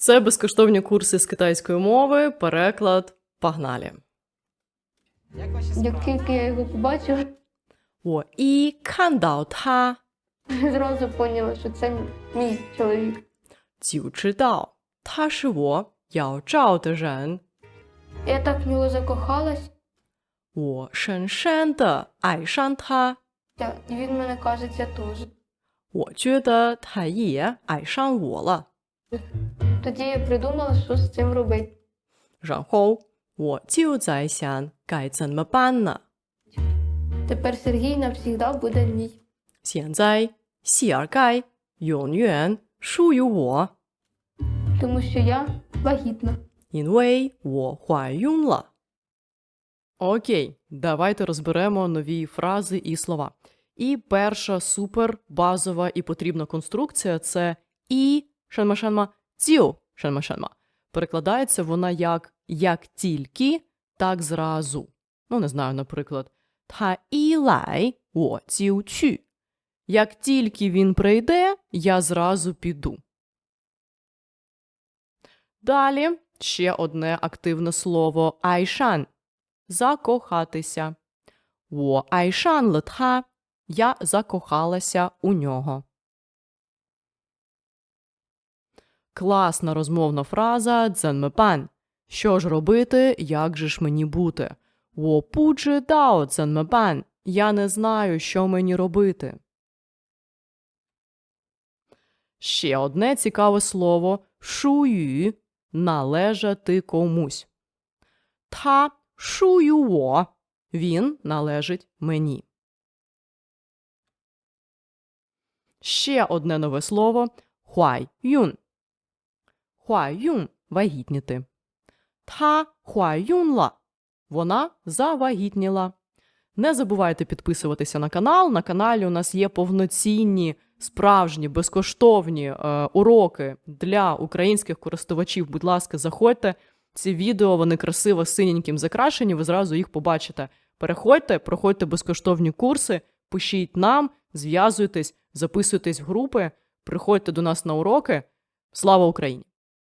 Це безкоштовні курси з китайської мови, переклад. Погнали. Як тільки я його побачила, О, і кандао та зразу поняла, що це мій чоловік. цю читао. Та ши во чао де жен. Я так в нього закохалась, О шен шен де ай шан та. та- він мене кажеться я теж. О чує та є ай шан во. Тоді я придумала, що з цим робити. 然后我就在想该怎么办呢？ Тепер Сергій навсігда буде мій. 现在谢尔盖永远属于我， Тому що я вагітна. 因为我怀孕了。Окей, давайте розберемо нові фрази і слова. І перша супер базова і потрібна конструкція це і шанма-шанма цю шельма шельма. Перекладається вона як як тільки, так зразу. Ну, не знаю, наприклад, та і о ціу. Як тільки він прийде, я зразу піду. Далі ще одне активне слово айшан закохатися. О айшан летха. Я закохалася у нього. Класна розмовна фраза дзенмепан. Що ж робити, як же ж мені бути? Вопуджи дао дзенмепан. Я не знаю, що мені робити. Ще одне цікаве слово шую належати комусь. Та шуюо. Він належить мені. Ще одне нове слово хуай юн Хуайюн вагітніти. Та хуайюнла. Вона завагітніла. Не забувайте підписуватися на канал. На каналі у нас є повноцінні, справжні, безкоштовні е, уроки для українських користувачів. Будь ласка, заходьте. Ці відео вони красиво синеньким закрашені, ви зразу їх побачите. Переходьте, проходьте безкоштовні курси, пишіть нам, зв'язуйтесь, записуйтесь в групи, приходьте до нас на уроки. Слава Україні!